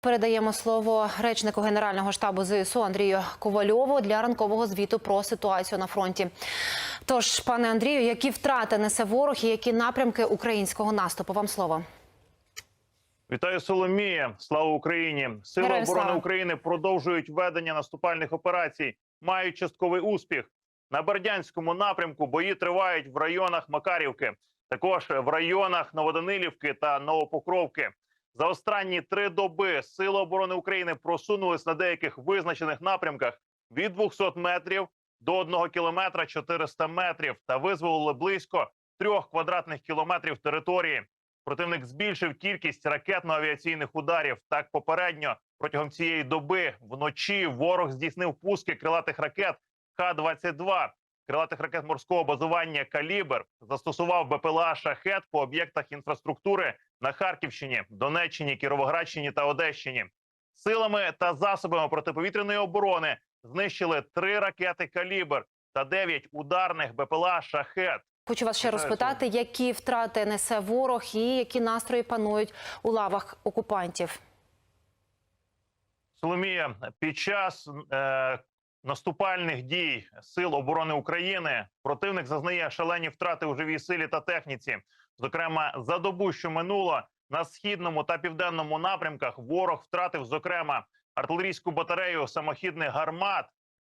Передаємо слово речнику генерального штабу ЗСУ Андрію Ковальову для ранкового звіту про ситуацію на фронті. Тож, пане Андрію, які втрати несе ворог і які напрямки українського наступу? Вам слово. Вітаю Соломія. Слава Україні! Сили Героям оборони слава. України продовжують ведення наступальних операцій, мають частковий успіх. На Бердянському напрямку бої тривають в районах Макарівки, також в районах Новоданилівки та Новопокровки. За останні три доби Сили оборони України просунулись на деяких визначених напрямках від 200 метрів до 1 кілометра 400 метрів та визволили близько трьох квадратних кілометрів території. Противник збільшив кількість ракетно-авіаційних ударів. Так попередньо протягом цієї доби вночі ворог здійснив пуски крилатих ракет Х-22, крилатих ракет морського базування Калібр, застосував БПЛА Шахет по об'єктах інфраструктури на Харківщині, Донеччині, Кіровоградщині та Одещині. Силами та засобами протиповітряної оборони знищили три ракети Калібр та дев'ять ударних БПЛА Шахет. Хочу вас ще розпитати, які втрати несе ворог і які настрої панують у лавах окупантів. Соломія, під час е, наступальних дій сил оборони України противник зазнає шалені втрати у живій силі та техніці. Зокрема, за добу, що минуло на східному та південному напрямках, ворог втратив зокрема артилерійську батарею самохідних гармат,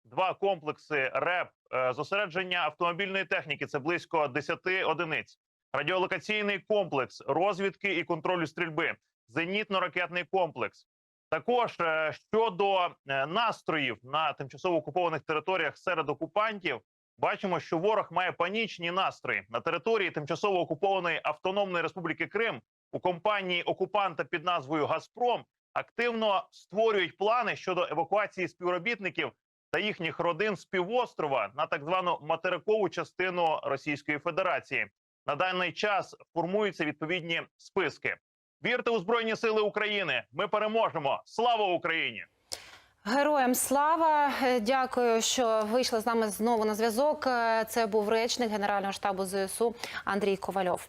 два комплекси РЕП, е, зосередження автомобільної техніки. Це близько 10 одиниць, радіолокаційний комплекс розвідки і контролю стрільби, зенітно-ракетний комплекс. Також е, щодо е, настроїв на тимчасово окупованих територіях серед окупантів, бачимо, що ворог має панічні настрої на території тимчасово окупованої автономної республіки Крим у компанії окупанта під назвою Газпром активно створюють плани щодо евакуації співробітників та їхніх родин з півострова на так звану материкову частину Російської Федерації. На даний час формуються відповідні списки. Вірте у збройні сили України. Ми переможемо. Слава Україні! Героям слава! Дякую, що вийшли з нами знову на зв'язок. Це був речник генерального штабу ЗСУ Андрій Ковальов.